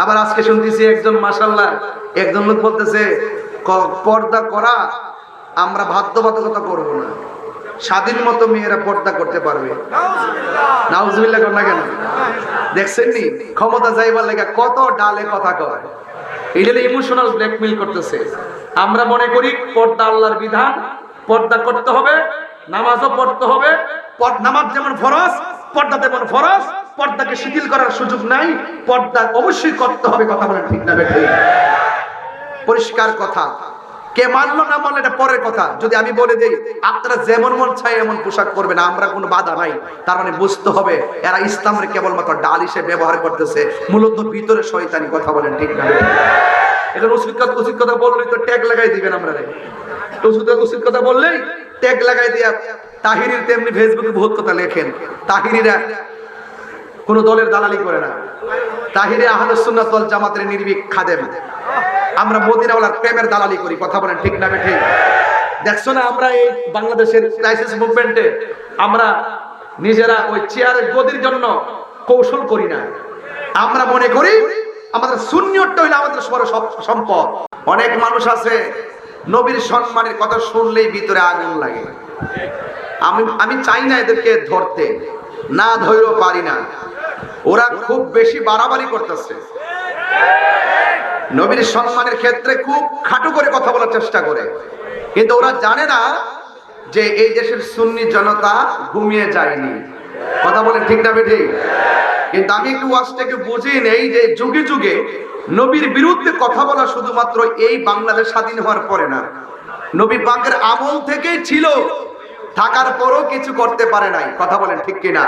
আবার আজকে শুনতেছি একজন মাসাল্লাহ একজন লোক বলতেছে পর্দা করা, আমরা বাধ্যবাধকতা করব না। স্বাধীন মতো মেয়েরা পর্দা করতে পারবে। নাউজুবিল্লাহ কর না কেন? ক্ষমতা যাইবার লেগে কত ডালে কথা কয়। জন্য ইমোশনাল ব্ল্যাকমেল করতেছে। আমরা মনে করি পর্দা আল্লাহর বিধান, পর্দা করতে হবে, নামাজও পড়তে হবে নামাজ যেমন ফরজ পর্দা তেমন ফরজ পর্দাকে শিথিল করার সুযোগ নাই, পর্দা অবশ্যই করতে হবে কথা বলেন ঠিক না বেঠিক পরিষ্কার কথা। কে মানলো না মানলো, এটা পরের কথা। যদি আমি বলে দেই, আপনারা যেমন মন চাই এমন পোশাক করবেন আমরা কোনো বাধা নাই। তার মানে বুঝতে হবে, এরা ইসলামের কেবলমাত্র ডাল হিসেবে ব্যবহার করতেছে, মূলত ভিতরে শয়তানি কথা বলেন ঠিক না এখন উচিত কথা উচিত কথা বললেই তো ট্যাগ লাগাই দিবেন আমরা রে। উচিত উচিত কথা বললেই ট্যাগ লাগাই দিয়া তাহিরির তেমনি ফেসবুকে বহুত কথা লেখেন। তাহিরিরা কোন দলের দালালি করে না। তাহিরে আহলে সুন্নাত ওয়াল জামাতের নির্ভীক খাদেম। আমরা মদিনাওয়ালার প্রেমের দালালি করি, কথা বলেন ঠিক না ঠিক দেখছ না আমরা এই বাংলাদেশের ক্রাইসিস মুভমেন্টে আমরা নিজেরা ওই চেয়ারের গদির জন্য কৌশল করি না। আমরা মনে করি আমাদের শূন্যটা হইলে আমাদের সবার সব সম্পদ। অনেক মানুষ আছে, নবীর সম্মানের কথা শুনলেই ভিতরে আগুন লাগে। আমি আমি চাই না এদেরকে ধরতে। না ধরেও পারি না। ওরা খুব বেশি বাড়াবাড়ি করতেছে। নবীর সম্মানের ক্ষেত্রে খুব খাটু করে কথা বলার চেষ্টা করে। কিন্তু ওরা জানে না যে এই দেশের সুন্নি জনতা ঘুমিয়ে যায়নি। কথা বলেন ঠিক না বেঠি? কিন্তু আমি একটু ওয়াজটাকে বুঝিয়ে নেই যে যুগে যুগে নবীর বিরুদ্ধে কথা বলা শুধুমাত্র এই বাংলাদেশ স্বাধীন হওয়ার পরে না। নবী পাকের আমল থেকেই ছিল থাকার পরও কিছু করতে পারে নাই। কথা বলেন ঠিক কিনা?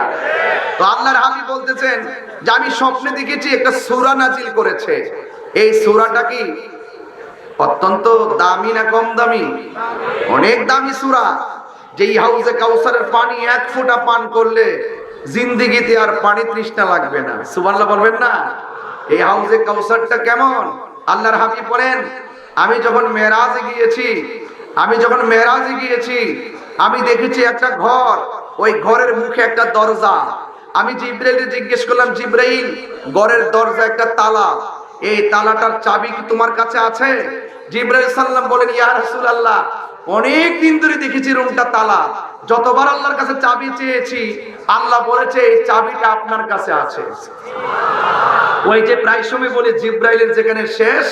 তো আল্লাহর হাবিব বলতেছেন, যে আমি স্বপ্নে দেখেছি একটা সুরা নাজিল করেছে। এই সুরাটা কি? অত্যন্ত দামি না কম দামি? অনেক দামি সুরা। যে হাউজে কাউসারের পানি এক ফোঁটা পান করলে জিন্দিগিতে আর পানি তৃষ্ণা লাগবে না। সুবহানাল্লাহ বলবেন না? এই হাউজে কাউসারটা কেমন? আল্লাহর হাবি বলেন, আমি যখন মেরাজে গিয়েছি, আমি যখন মেরাজে গিয়েছি আমি দেখেছি একটা ঘর। ওই ঘরের মুখে একটা দরজা। আমি জিব্রাইলকে জিজ্ঞেস করলাম, জিব্রাইল, ঘরের দরজা একটা তালা। এই তালাটার চাবি কি তোমার কাছে আছে? জিব্রাইল সাল্লাম বলেন, ইয়া রাসূলুল্লাহ, অনেক দিন ধরে দেখেছি রুমটা তালা। যতবার আল্লাহর কাছে চাবি চেয়েছি, আল্লাহ বলেছে এই চাবিটা আপনার কাছে আছে। ওই যে প্রায় সময় বলে, জিব্রাইলের যেখানে শেষ,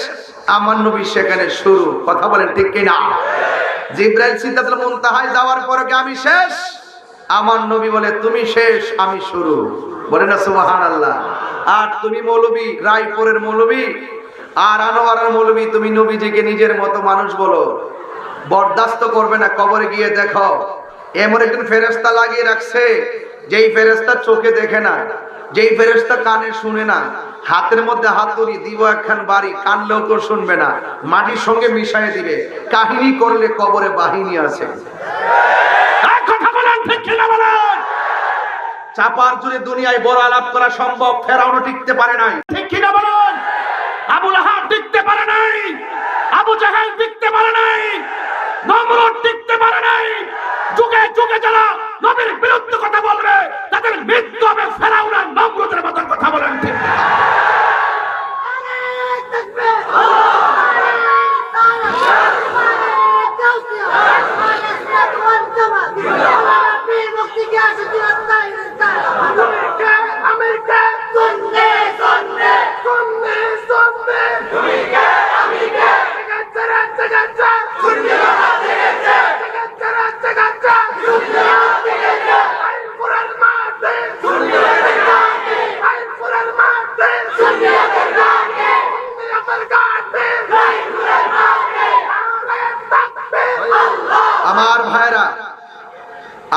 আমার নবী সেখানে শুরু। কথা বলেন ঠিক কিনা? জিব্রাইল সিদ্ধাতুল মুনতাহায় যাওয়ার পরে কি আমি শেষ? আমার নবী বলে, তুমি শেষ, আমি শুরু। বলে না, সুবহানাল্লাহ। আর তুমি মৌলবী, রায়পুরের মৌলবী, আর আনোয়ারের মৌলবী, তুমি নবীজিকে নিজের মতো মানুষ বলো। বরদাস্ত করবে না, কবরে গিয়ে দেখো। এমন একজন ফেরেস্তা লাগিয়ে রাখছে যেই ফেরেস্তা চোখে দেখে না যেই ফেরেস্তা কানে শুনে না হাতের মধ্যে হাত তুলি দিব একখান বাড়ি কানলেও তো শুনবে না মাটির সঙ্গে মিশাই দিবে কাহিনী করলে কবরে বাহিনী আছে। চাপার জুড়ে দুনিয়ায় বড় আলাপ করা সম্ভব ফেরাও টিকতে পারে নাই ঠিক কিনা বলেন আবু লাহাব টিকতে পারে নাই আবু জাহেল টিকতে পারে নাই নমরুদ টিকতে পারে নাই যুগে যুগে যারা নবীর বিরুদ্ধে কথা বলবে তাদের মৃত্যু হবে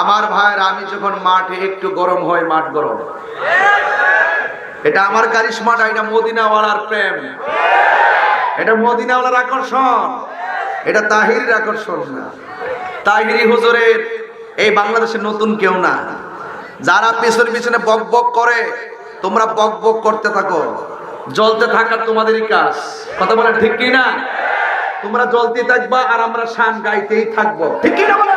আমার ভাইয়ের আমি যখন মাঠে একটু গরম হয়, মাঠ গরম। এটা আমার কারিশমাটা, এটা মদিনাওয়ালার প্রেম। এটা মদিনাওয়ালার আকর্ষণ। এটা তাহিরের আকর্ষণ না। তাহিরি হুজুরের, এই বাংলাদেশের নতুন কেউ না। যারা পিছনে পিছনে বক বক করে, তোমরা বক বক করতে থাকো। জ্বলতে থাকা তোমাদেরই কাজ। কথা বলে ঠিক কি না তোমরা জ্বলতে থাকবা আর আমরা শান গাইতেই থাকব। ঠিক কি না